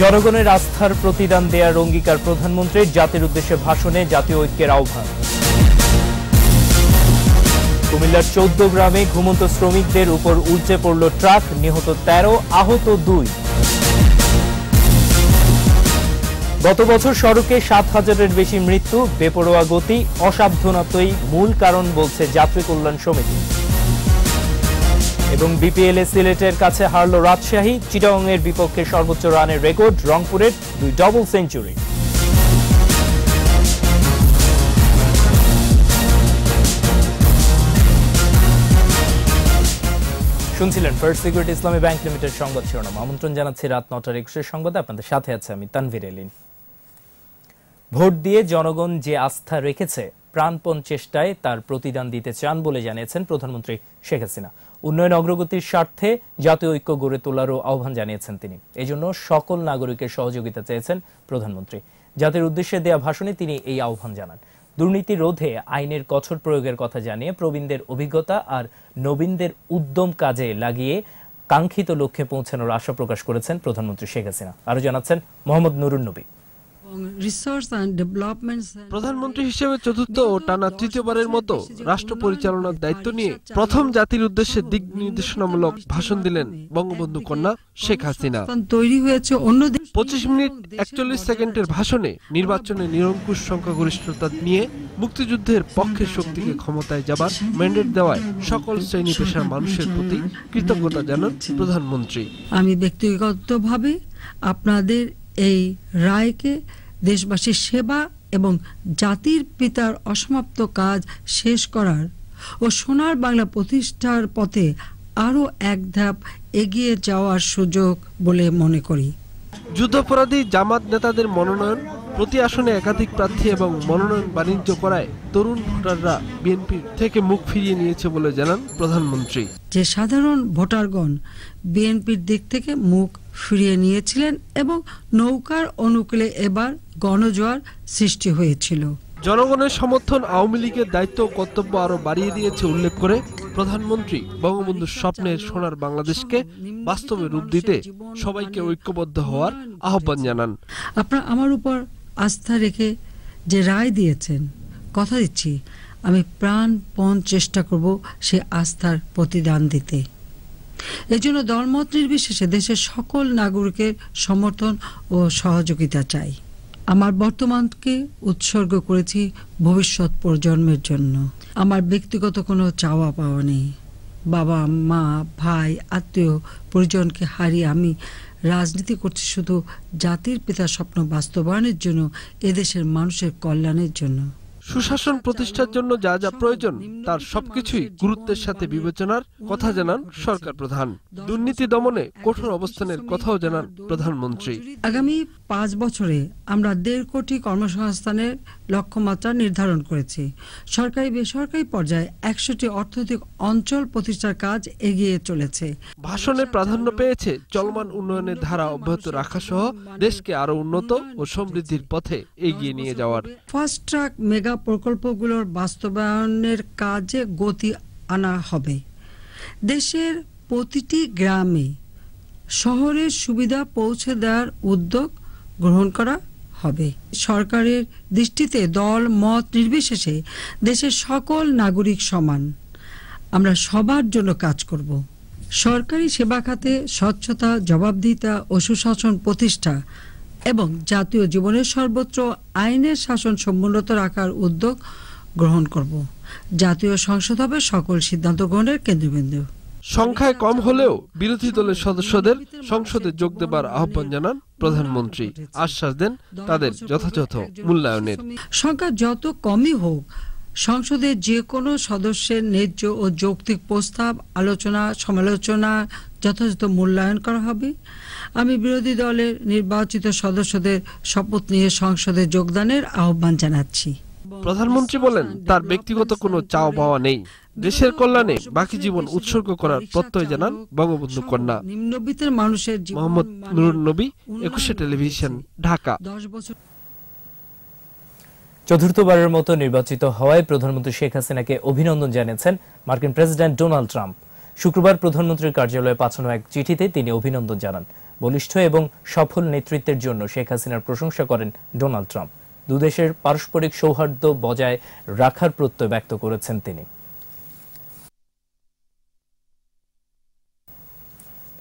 জনগণের আস্থার প্রতিদান দেয়ার অঙ্গীকার প্রধানমন্ত্রীর জাতির উদ্দেশ্যে ভাষণে জাতীয় ঐক্যের আহ্বান। কুমিল্লার চৌদ্দ গ্রামে ঘুমন্ত শ্রমিকদের উপর উল্টে পড়ল ট্রাক, নিহত তেরো, আহত দুই। গত বছর সড়কে সাত হাজারের বেশি মৃত্যু, বেপরোয়া গতি, অসাবধানতই মূল কারণ বলছে যাত্রী কল্যাণ সমিতি। এবং বিপিএল সিলেটের কাছে হারল রাজশাহী চিটাং এর বিপক্ষে সর্বোচ্চ রানের রেকর্ড রংপুরের দুই ডবল সেঞ্চুরি শুনছিলেন first security Islami bank limited সংবাদ শিরোনাম। আমন্ত্রণ জানাচ্ছি রাত নটার একুশের সংবাদে। আপনাদের সাথে আছে আমি তানভীর এলিন। ভোট দিয়ে জনগণ যে আস্থা রেখেছে প্রাণপণ চেষ্টায় তার প্রতিদান দিতে চান বলে জানিয়েছেন প্রধানমন্ত্রী শেখ হাসিনা। উন্নয়ন অগ্রগতির স্বার্থে জাতীয় ঐক্য গড়ে তোলারও আহ্বান জানিয়েছেন তিনি। এজন্য সকল নাগরিকের সহযোগিতা চেয়েছেন প্রধানমন্ত্রী। জাতির উদ্দেশ্যে দেয়া ভাষণে তিনি এই আহ্বান জানান। দুর্নীতি রোধে আইনের কঠোর প্রয়োগের কথা জানিয়ে প্রবীণদের অভিজ্ঞতা আর নবীনদের উদ্যম কাজে লাগিয়ে কাঙ্ক্ষিত লক্ষ্যে পৌঁছানোর আশা প্রকাশ করেছেন প্রধানমন্ত্রী শেখ হাসিনা। আরও জানাচ্ছেন মোহাম্মদ নুরুন নবী। প্রধানমন্ত্রী হিসেবে চতুর্থ ও টানা তৃতীয়বারের মতো রাষ্ট্র পরিচালনার দায়িত্ব নিয়ে প্রথম জাতির উদ্দেশ্যে দিক নির্দেশনামূলক ভাষণ দিলেন বঙ্গবন্ধু কন্যা শেখ হাসিনা। তৈরি হয়েছে অন্য পঁচিশ মিনিট একচল্লিশ সেকেন্ডের ভাষণে নির্বাচনে নিরঙ্কুশ সংখ্যাগরিষ্ঠতা নিয়ে মুক্তিযুদ্ধের পক্ষের শক্তিকে ক্ষমতায় যাবার ম্যান্ডেট দেওয়ায় সকল শ্রেণি পেশার মানুষের প্রতি কৃতজ্ঞতা জানান প্রধানমন্ত্রী। আমি ব্যক্তিগতভাবে আপনাদের এই রায়কে দেশবাসীর সেবা এবং জাতির পিতার অসমাপ্ত কাজ শেষ করার ও সোনার বাংলা প্রতিষ্ঠার পথে আরও এক ধাপ এগিয়ে যাওয়ার সুযোগ বলে মনে করি। যুদ্ধাপরাধী জামাত নেতাদের মনোনয়ন প্রতি আসনে একাধিক প্রার্থী এবং মনোনয়ন বাণিজ্য করায় তরুণ ভোটাররা বিএনপি থেকে মুখ ফিরিয়ে নিয়েছে বলে জানান প্রধানমন্ত্রী। যে সাধারণ ভোটারগণ বিএনপির দিক থেকে মুখ ফিরিয়ে নিয়েছিলেন এবং নৌকার অনুকূলে এবার গণজোয়ার সৃষ্টি হয়েছিল। জনগণের সমর্থন আওয়ামী লীগের দায়িত্ব কর্তব্য আরও বাড়িয়ে দিয়েছে উল্লেখ করে প্রধানমন্ত্রী বঙ্গবন্ধুর স্বপ্নের সোনার বাংলাদেশকে বাস্তবে রূপ দিতে সবাইকে ঐক্যবদ্ধ হওয়ার আহ্বান জানান। আপনারা আমার উপর আস্থা রেখে যে রায় দিয়েছেন, কথা দিচ্ছি, আমি প্রাণপণ চেষ্টা করব সে আস্থার প্রতিদান দিতে। এজন্য দলমত নির্বিশেষে দেশের সকল নাগরিকের সমর্থন ও সহযোগিতা চাই। আমার বর্তমানকে উৎসর্গ করেছি ভবিষ্যৎ প্রজন্মের জন্য। আমার ব্যক্তিগত কোনো চাওয়া পাওয়া নেই। বাবা, মা, ভাই, আত্মীয় পরিজনকে হারিয়ে আমি রাজনীতি করছি শুধু জাতির পিতার স্বপ্ন বাস্তবায়নের জন্য, এদেশের মানুষের কল্যাণের জন্য। সুশাসন প্রতিষ্ঠার জন্য যা যা প্রয়োজন তার সবকিছুই গুরুত্বের সাথে বিবেচনার কথা জানান সরকার প্রধান। দুর্নীতি দমনে কঠোর অবস্থানের কথাও জানান প্রধানমন্ত্রী। আগামী পাঁচ বছরে আমরা দেড় কোটি কর্মসংস্থানের লক্ষ্যমাত্রা নির্ধারণ করেছি। সরকারি বেসরকারি পর্যায়ে একশোটি অর্থনৈতিক অঞ্চল প্রতিষ্ঠার কাজ এগিয়ে চলেছে। ভাষণে প্রাধান্য পেয়েছে চলমান উন্নয়নের ধারা অব্যাহত রাখা সহ দেশকে আরও উন্নত ও সমৃদ্ধির পথে এগিয়ে নিয়ে যাওয়ার। ফাস্ট ট্রাক মেগা প্রকল্পগুলোর বাস্তবায়নের কাজে গতি আনা হবে। দেশের প্রতিটি গ্রামে শহরের সুবিধা পৌঁছে দেওয়ার উদ্যোগ গ্রহণ করা হবে। সরকারের দৃষ্টিতে দল, মত নির্বিশেষে দেশের সকল নাগরিক সমান। আমরা সবার জন্য কাজ করব। সরকারি সেবা খাতে স্বচ্ছতা, জবাবদিহিতা ও সুশাসন প্রতিষ্ঠা এবং জাতীয় জীবনের সর্বত্র আইনের শাসন সমুন্নত রাখার উদ্যোগ গ্রহণ করব। জাতীয় সংসদ হবে সকল সিদ্ধান্ত গ্রহণের কেন্দ্রবিন্দু। সংখ্যায় কম হলেও বিরোধী দলের সদস্যদের সংসদে যোগ দেবার আহ্বান জানান প্রধানমন্ত্রী। আশ্বাস দেন তাদের যথাযথ মূল্যায়নের। সংখ্যা যত কমই হোক সংসদের যে কোনো সদস্যের ন্যায্য ও যৌক্তিক প্রস্তাব আলোচনা সমালোচনা যথাযথ মূল্যায়ন করা হবে। আমি বিরোধী দলের নির্বাচিত সদস্যদের শপথ নিয়ে সংসদে যোগদানের আহ্বান জানাচ্ছি। প্রধানমন্ত্রী বলেন তার ব্যক্তিগত কোনো চাও পাওয়া নেই। দেশের কল্যাণে বাকি জীবন উৎসর্গ করার প্রত্যয় জানান বঙ্গবন্ধু কন্যা। নিম্নবিত্তের মানুষের মোহাম্মদ নুরুন নবী একুশে টেলিভিশন ঢাকা। দশ বছর চতুর্থবারের মতো নির্বাচিত হওয়ায় প্রধানমন্ত্রী শেখ হাসিনাকে অভিনন্দন জানিয়েছেন মার্কিন প্রেসিডেন্ট ডোনাল্ড ট্রাম্প। শুক্রবার প্রধানমন্ত্রীর কার্যালয়ে পাঠানো এক চিঠিতে তিনি অভিনন্দন জানান। বলিষ্ঠ এবং সফল নেতৃত্বের জন্য শেখ হাসিনার প্রশংসা করেন ডোনাল্ড ট্রাম্প। দুদেশের পারস্পরিক সৌহার্দ্য বজায় রাখার প্রত্যয় ব্যক্ত করেছেন তিনি।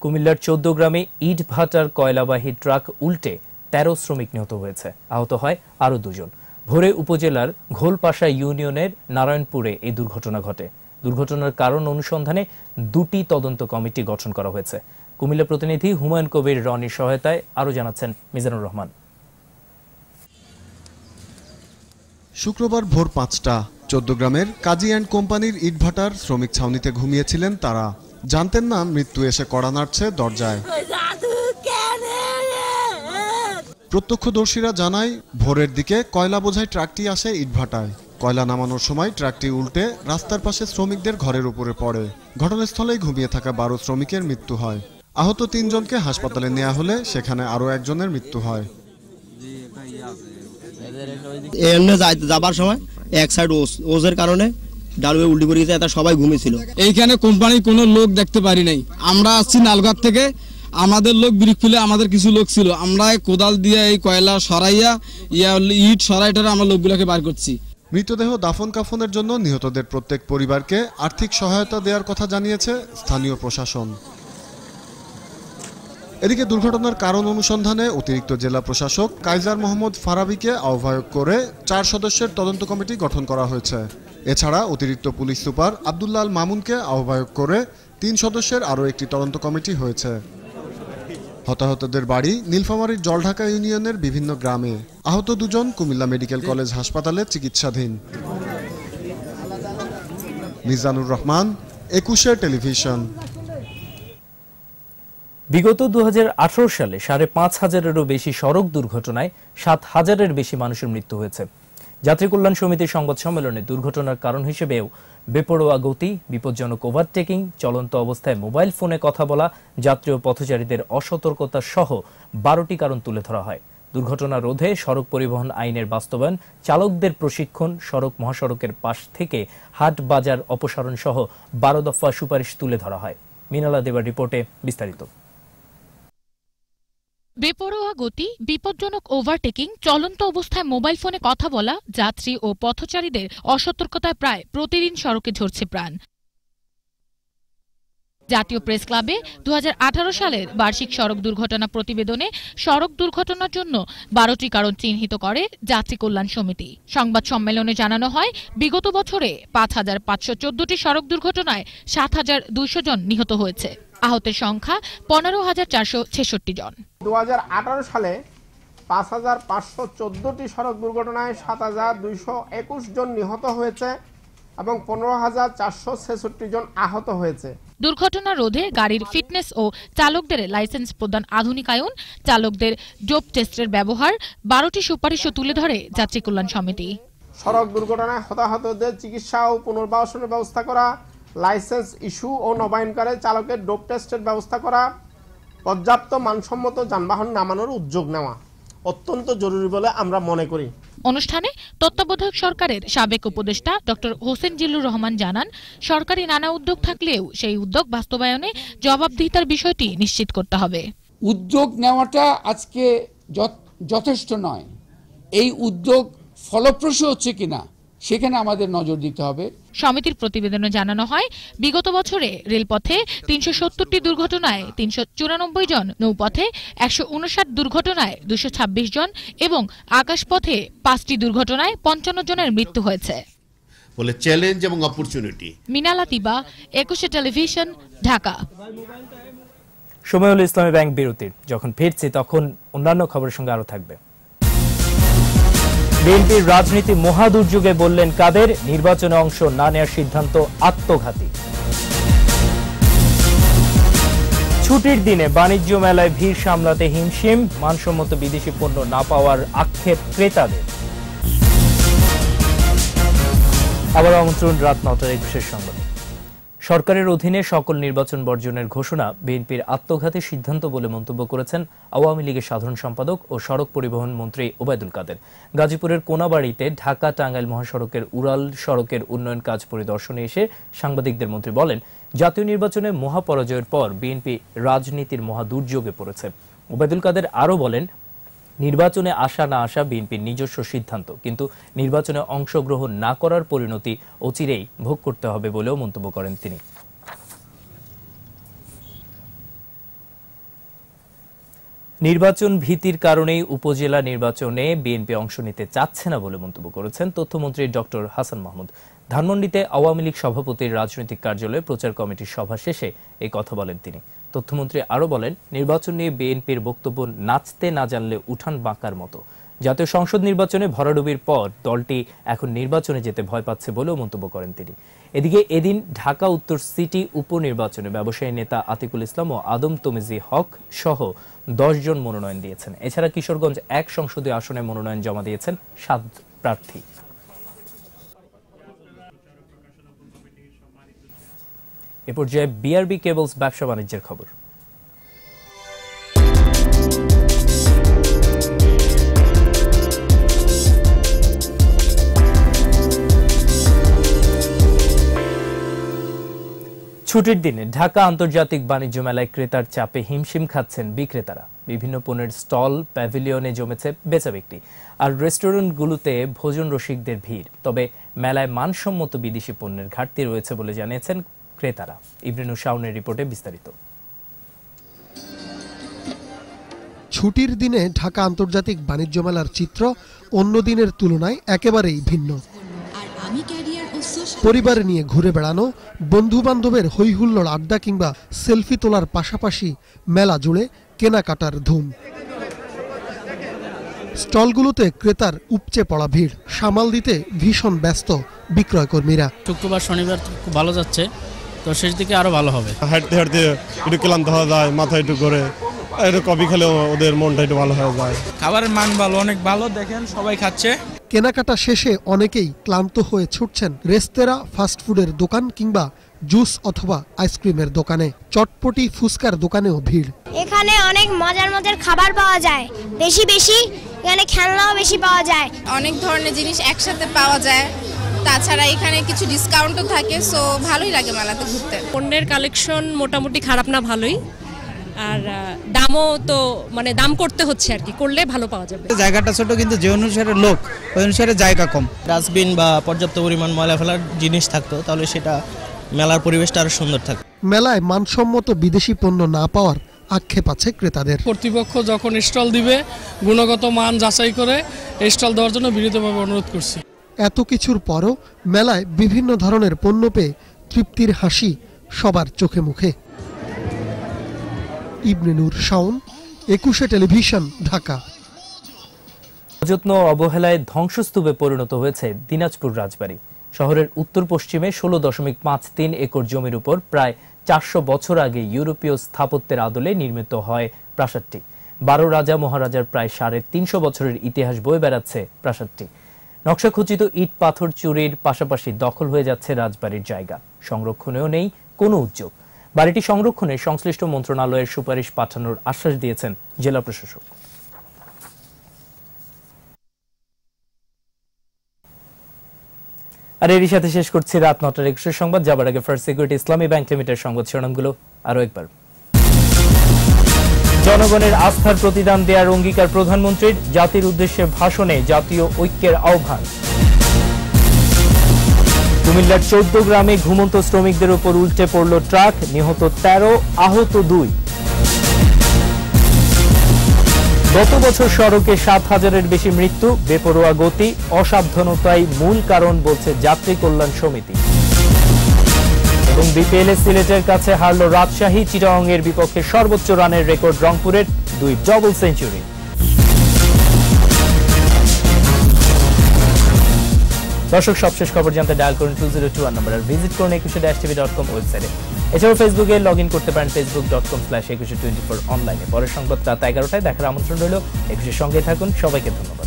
কুমিল্লার চোদ্দ গ্রামে ইট ভাটার কয়লাবাহী ট্রাক উল্টে তেরো শ্রমিক নিহত হয়েছে। আহত হয় আরও দুজন। ভোরে উপজেলার ঘোলপাশা ইউনিয়নের নারায়ণপুরে এই দুর্ঘটনা ঘটে। দুর্ঘটনার কারণ অনুসন্ধানে দুটি তদন্ত কমিটি গঠন করা হয়েছে। কুমিল্লা প্রতিনিধি হুমায়ুন কবির রনির সহায়তায় আরও জানাচ্ছেন মিজানুর রহমান। শুক্রবার ভোর পাঁচটা চোদ্দ গ্রামের কাজী অ্যান্ড কোম্পানির ইটভাটার শ্রমিক ছাউনিতে ঘুমিয়েছিলেন তারা। জানতেন না মৃত্যু এসে কড়া নাড়ছে দরজায়। প্রত্যক্ষদর্শীরা জানায়, ভোরের দিকে কয়লা বোঝাই ট্রাকটি আসে ইটভাটায়। কয়লা নামানোর সময় ট্রাকটি উল্টে রাস্তার পাশে শ্রমিকদের ঘরের উপরে পড়ে। ঘটনাস্থলেই ঘুমিয়ে থাকা বারো শ্রমিকের মৃত্যু হয়। আহত তিনজনকে হাসপাতালে নেওয়া হলে সেখানে আরও একজনের মৃত্যু হয়। এমনি যাবার সময় এক সাইড ওজের কারণে ডালুয়ে উল্টি পড়ে গেছে এটা সবাই ঘুমিয়েছিল। এইখানে কোম্পানির কোনো লোক দেখতে পারি নাই। আমরা আসছি নালঘাট থেকে আমাদের লোক ব্রিক খুলে আমাদের কিছু লোক ছিল। আমরা এই কোদাল দিয়ে এই কয়লা সরাইয়া ইয়া ইট সরাইটারে আমরা লোকগুলোকে বার করছি। মৃতদেহ দাফন কাফনের জন্য নিহতদের প্রত্যেক পরিবারকে আর্থিক সহায়তা দেওয়ার কথা জানিয়েছে স্থানীয় প্রশাসন। এদিকে দুর্ঘটনার কারণ অনুসন্ধানে অতিরিক্ত জেলা প্রশাসক কাইজার মোহাম্মদ ফারাবিকে আহ্বায়ক করে চার সদস্যের তদন্ত কমিটি গঠন করা হয়েছে। এছাড়া অতিরিক্ত পুলিশ সুপার আবদুল্লাল মামুনকে আহ্বায়ক করে তিন সদস্যের আরও একটি তদন্ত কমিটি হয়েছে। হতাহতদের বাড়ি নীলফামারীর জলঢাকা ইউনিয়নের বিভিন্ন গ্রামে আহত দুজন কুমিল্লা মেডিকেল কলেজ হাসপাতালে চিকিৎসাধীন। মিজানুর রহমান একুশের টেলিভিশন। বিগত দু হাজার আঠারো সালে সাড়ে পাঁচ হাজারেরও বেশি সড়ক দুর্ঘটনায় সাত হাজারের বেশি মানুষের মৃত্যু হয়েছে। যাত্রী কল্যাণ সমিতির সংবাদ সম্মেলনে দুর্ঘটনার কারণ হিসেবেও বেপরোয়া গতি, বিপজ্জনক ওভারটেকিং চলন্ত অবস্থায় মোবাইল ফোনে কথা বলা যাত্রী ও পথচারীদের অসতর্কতা সহ বারোটি কারণ তুলে ধরা হয়। দুর্ঘটনা রোধে সড়ক পরিবহন আইনের বাস্তবায়ন, চালকদের প্রশিক্ষণ, সড়ক মহাসড়কের পাশ থেকে হাট বাজার অপসারণ সহ বারো দফা সুপারিশ তুলে ধরা হয়। মিনালা দেবার রিপোর্টে বিস্তারিত। বেপরোয়া গতি, বিপজ্জনক ওভারটেকিং চলন্ত অবস্থায় মোবাইল ফোনে কথা বলা, যাত্রী ও পথচারীদের অসতর্কতায় প্রায় প্রতিদিন সড়কে ঝরছে প্রাণ। জাতীয় প্রেস ক্লাবে দুহাজার আঠারো সালের বার্ষিক সড়ক দুর্ঘটনা প্রতিবেদনে সড়ক দুর্ঘটনার জন্য বারোটি কারণ চিহ্নিত করে যাত্রী কল্যাণ সমিতি। সংবাদ সম্মেলনে জানানো হয়, বিগত বছরে পাঁচ হাজার পাঁচশো সড়ক দুর্ঘটনায় সাত হাজার দুইশো জন নিহত হয়েছে। আহতের সংখ্যা পনেরো হাজার চারশো ছেষট্টি জন। দু হাজার আঠারো সালে পাঁচ হাজার পাঁচশো চোদ্দোটি সড়ক দুর্ঘটনায় সাত হাজার দুইশো একুশ জন নিহত হয়েছে এবং পনেরো হাজার চারশো ছেষট্টি জন আহত হয়েছে। দুর্ঘটনা রোধে গাড়ির ফিটনেস ও চালকদের লাইসেন্স প্রদান আধুনিকায়ন চালকদের ডোপ টেস্টের ব্যবহার বারোটি সুপারিশও তুলে ধরে যাত্রী কল্যাণ সমিতি। সড়ক দুর্ঘটনায় হতাহতদের চিকিৎসা ও পুনর্বাসনের ব্যবস্থা করা লাইসেন্স ইস্যু ও নবায়নকারে চালকের ডোপ টেস্টের ব্যবস্থা করা পর্যাপ্ত মানসম্মত যানবাহন নামানোর উদ্যোগ নেওয়া অত্যন্ত জরুরি বলে আমরা মনে করি। অনুষ্ঠানে তত্ত্বাবধায়ক সরকারের সাবেক উপদেষ্টা ডক্টর হোসেন জিল্লুর রহমান জানান সরকারি নানা উদ্যোগ থাকলেও সেই উদ্যোগ বাস্তবায়নে জবাবদিহিতার বিষয়টি নিশ্চিত করতে হবে। উদ্যোগ নেওয়াটা আজকে যথেষ্ট নয়। এই উদ্যোগ ফলপ্রসূ হচ্ছে কিনা সেখানে আমাদের নজর দিতে হবে। সমিতির প্রতিবেদনে জানানো হয়। বিগত বছরে রেলপথে তিনশো সত্তরটি দুর্ঘটনায় তিনশো চুরানব্বই জন নৌপথে একশো উনষাট দুর্ঘটনায় দুশো ছাব্বিশ জন এবং আকাশপথে পাঁচটি দুর্ঘটনায় পঞ্চান্ন জনের মৃত্যু হয়েছে। বলে চ্যালেঞ্জ এবং অপরচুনিটি। মিনালা তিবা একুশে টেলিভিশন ঢাকা। সময় হলো ইসলামী ব্যাংক বিরতির। যখন ফিরছি তখন অন্যান্য খবরের সঙ্গে আরও থাকবে। বিএনপির রাজনীতি মহাদুর্যোগে বললেন কাদের? নির্বাচনে অংশ না নেওয়ার সিদ্ধান্ত আত্মঘাতী। ছুটির দিনে বাণিজ্য মেলায় ভিড় সামলাতে হিমশিম, মানসম্মত বিদেশি পণ্য না পাওয়ার আক্ষেপ ক্রেতাদের। আবার আমন্ত্রণ রাত নটার একুশের সংবাদ। সরকারের অধীনে সকল নির্বাচন বর্জনের ঘোষণা বিএনপির আত্মঘাতী সিদ্ধান্ত বলে মন্তব্য করেছেন আওয়ামী লীগের সাধারণ সম্পাদক ও সড়ক পরিবহন মন্ত্রী ওবায়দুল কাদের। গাজীপুরের কোনাবাড়িতে ঢাকা টাঙ্গাইল মহাসড়কের উড়াল সড়কের উন্নয়ন কাজ পরিদর্শনে এসে সাংবাদিকদের মন্ত্রী বলেন, জাতীয় নির্বাচনে মহাপরাজয়ের পর বিএনপি রাজনীতির মহা দুর্যোগে পড়েছে। ওবায়দুল কাদের আরও বলেন নির্বাচনে আসা না আসা বিএনপির নিজস্ব সিদ্ধান্ত। কিন্তু নির্বাচনে অংশগ্রহণ না করার পরিণতি অচিরেই ভোগ করতে হবে বলেও মন্তব্য করেন তিনি। নির্বাচন ভীতির কারণেই উপজেলা নির্বাচনে বিএনপি অংশ নিতে চাচ্ছে না বলে মন্তব্য করেছেন তথ্যমন্ত্রী ডক্টর হাসান মাহমুদ। ধানমন্ডিতে আওয়ামী লীগ সভাপতির রাজনৈতিক কার্যালয়ে প্রচার কমিটির সভা শেষে এই কথা বলেন তিনি। তথ্যমন্ত্রী আরও বলেন, নির্বাচন নিয়ে বিএনপির বক্তব্য নাচতে না জানলে উঠান বাঁকার মতো। জাতীয় সংসদ নির্বাচনে ভরাডুবির পর দলটি এখন নির্বাচনে যেতে ভয় পাচ্ছে বলেও মন্তব্য করেন তিনি। এদিকে এদিন ঢাকা, উত্তর সিটি উপনির্বাচনে ব্যবসায়ী নেতা আতিকুল ইসলাম ও আদম তমিজি হক সহ জন মনোনয়ন দিয়েছেন। এছাড়া কিশোরগঞ্জ এক সংসদীয় আসনে মনোনয়ন জমা দিয়েছেন সাত প্রার্থী। এ পর্যায়ে বিআরবি কেবলস ব্যবসা বাণিজ্যের খবর। ছুটির দিনে ঢাকা আন্তর্জাতিক বাণিজ্য মেলায় ক্রেতার চাপে হিমশিম খাচ্ছেন বিক্রেতারা। বিভিন্ন পণ্যের স্টল, প্যাভিলিয়নে জমেছে বেচা বিক্রি আর রেস্টুরেন্টগুলোতে ভোজন রসিকদের ভিড়। তবে মেলায় মানসম্মত বিদেশি পণ্যের ঘাটতি রয়েছে বলে জানিয়েছেন ক্রেতারা। ইব্রিনু শাওনের রিপোর্টে বিস্তারিত। ছুটির দিনে ঢাকা আন্তর্জাতিক বাণিজ্য মেলার চিত্র অন্য দিনের তুলনায় একেবারেই ভিন্ন। পরিবার নিয়ে ঘুরে বেড়ানো বন্ধু বান্ধবের হৈহুল্লোড় আড্ডা কিংবা সেলফি তোলার পাশাপাশি মেলা জুড়ে কেনাকাটার ধুম। স্টলগুলোতে ক্রেতার উপচে পড়া ভিড় সামাল দিতে ভীষণ ব্যস্ত বিক্রয় কর্মীরা শুক্রবার শনিবার খুব ভালো যাচ্ছে। তো শেষ দিকে আরও ভালো হবে। হাঁটতে হাঁটতে একটু ক্লান্ত হওয়া যায় মাথা একটু করে একটু কফি খেলেও ওদের মনটা একটু ভালো হয়ে যায়। খাবারের মান ভালো অনেক ভালো দেখেন সবাই খাচ্ছে। কেনাকাটা শেষে অনেকেই ক্লান্ত হয়ে ছুটছেন রেস্তোরাঁ ফাস্টফুডের দোকান কিংবা জুস অথবা আইসক্রিমের দোকানে। চটপটি ফুচকার দোকানেও ভিড়। এখানে অনেক মজার মজার খাবার পাওয়া যায়। বেশি বেশি এখানে খেলনাও বেশি পাওয়া যায়। অনেক ধরনের জিনিস একসাথে পাওয়া যায়। তাছাড়া এখানে কিছু ডিসকাউন্টও থাকে সো ভালোই লাগে মেলাতে ঘুরতে। পণ্যের কালেকশন মোটামুটি খারাপ না ভালোই। আর দামও তো মানে দাম করতে হচ্ছে আর কি করলে ভালো পাওয়া যাবে। জায়গাটা ছোট কিন্তু যে অনুসারে লোক ওই অনুসারে জায়গা কম। ডাস্টবিন বা পর্যাপ্ত পরিমাণ ময়লা ফেলার জিনিস থাকতো তাহলে সেটা মেলার পরিবেশটা আরও সুন্দর থাকতো। মেলায় মানসম্মত বিদেশি পণ্য না পাওয়ার আক্ষেপ আছে ক্রেতাদের। কর্তৃপক্ষ যখন স্টল দিবে গুণগত মান যাচাই করে স্টল দেওয়ার জন্য বিনীতভাবে অনুরোধ করছি। এত কিছুর পরও মেলায় বিভিন্ন ধরনের পণ্য পেয়ে তৃপ্তির হাসি সবার চোখে মুখে। ইবনে নূর শাওন, একুশে টেলিভিশন, ঢাকা। অযত্ন অবহেলায় ধ্বংসস্তূপে পরিণত হয়েছে দিনাজপুর রাজবাড়ী। শহরের উত্তর পশ্চিমে ষোলো দশমিক পাঁচ তিন একর জমির উপর প্রায় চারশো বছর আগে ইউরোপীয় স্থাপত্যের আদলে নির্মিত হয় প্রাসাদটি। বারো রাজা মহারাজার প্রায় সাড়ে তিনশো বছরের ইতিহাস বয়ে বেড়াচ্ছে প্রাসাদটি। নকশাখচিত ইট পাথর চুরির পাশাপাশি দখল হয়ে যাচ্ছে রাজবাড়ির জায়গা। সংরক্ষণেও নেই কোনো উদ্যোগ। বাড়িটি সংরক্ষণে সংশ্লিষ্ট মন্ত্রণালয়ের সুপারিশ পাঠানোর আশ্বাস দিয়েছেন জেলা প্রশাসক। আর এরই সাথে শেষ করছি রাত নটার একুশের সংবাদ। যাবার আগে first security Islami bank limited সংবাদ শিরোনামগুলো। আরও একবার। জনগণের আস্থার প্রতিদান দেওয়ার অঙ্গীকার প্রধানমন্ত্রীর জাতির উদ্দেশ্যে ভাষণে জাতীয় ঐক্যের আহ্বান। কুমিল্লার চৌদ্দ গ্রামে ঘুমন্ত শ্রমিকদের উপর উল্টে পড়ল ট্রাক, নিহত তেরো, আহত দুই। গত বছর সড়কে সাত হাজারের বেশি মৃত্যু, বেপরোয়া গতি, অসাবধানতাই মূল কারণ বলছে যাত্রী কল্যাণ সমিতি। এবং বিপিএল সিলেটের কাছে হারল রাজশাহী চিটাং এর বিপক্ষে সর্বোচ্চ রানের রেকর্ড রংপুরের দুই ডবল সেঞ্চুরি দর্শক, সবশেষ খবর জানতে ডায়াল করুন two zero two one number আর ভিজিট করুন একুশে ড্যাশ টিভি ডট কম ওয়েবসাইটে। এছাড়াও ফেসবুকে লগ ইন করতে পারেন Facebook dot com slash Ekushey twenty four অনলাইনে পরের সংবাদ রাত এগারোটায় দেখার আমন্ত্রণ রইল। একুশের সঙ্গে থাকুন। সবাইকে ধন্যবাদ।